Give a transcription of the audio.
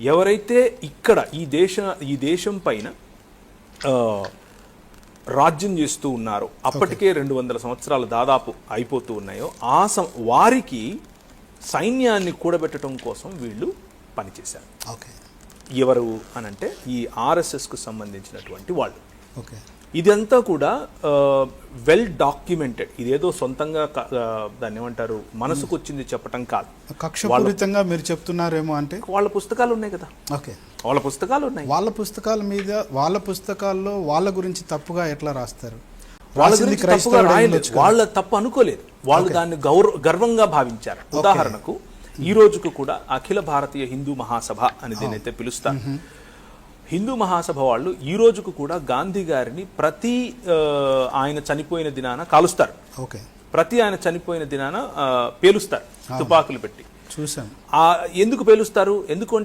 ఎవరైతే ఇక్కడ ఈ దేశ ఈ దేశం పైన రాజ్యం చేస్తూ ఉన్నారో అప్పటికే రెండు వందల సంవత్సరాలు దాదాపు అయిపోతూ ఉన్నాయో ఆ సం వారికి సైన్యాన్ని కూడబెట్టడం కోసం వీళ్ళు పనిచేశారు. ఓకే. ఎవరు అనంటే ఈ ఆర్ఎస్ఎస్కు సంబంధించినటువంటి వాళ్ళు. ఓకే. ఇదంతా కూడా వెల్ డాక్యుమెంటెడ్ ఇదేదో సొంతంగా దాన్ని ఏమంటారు మనసుకు వచ్చింది చెప్పటం కాదు. కక్షపూరితంగా మీరు చెప్తున్నారేమో అంటే? వాళ్ళ పుస్తకాలు ఉన్నాయి కదా. ఓకే. వాళ్ళ పుస్తకాలు ఉన్నాయి. వాళ్ళ పుస్తకాల మీద వాళ్ళ పుస్తకాల్లో వాళ్ళ గురించి తప్పుగా ఎట్లా రాస్తారు? వాళ్ళ గురించి తప్పుగా రాయలేదు. వాళ్ళ తప్పు అనుకోలేదు. వాళ్ళు దాన్ని గౌరవ గర్వంగా భావించారు. ఉదాహరణకు ఈ రోజుకు కూడా అఖిల భారతీయ హిందూ మహాసభ అని దీనైతే పిలుస్తారు. హిందూ మహాసభ వాళ్ళు ఈ రోజుకు కూడా గాంధీ గారిని ప్రతి ఆయన చనిపోయిన దినాన కాలుస్తారు. ఓకే. ప్రతి ఆయన చనిపోయిన దినాన పేలుస్తారు. తుపాకులు పెట్టి. చూసాం ఆ ఎందుకు పేలుస్తారు? ఎందుకు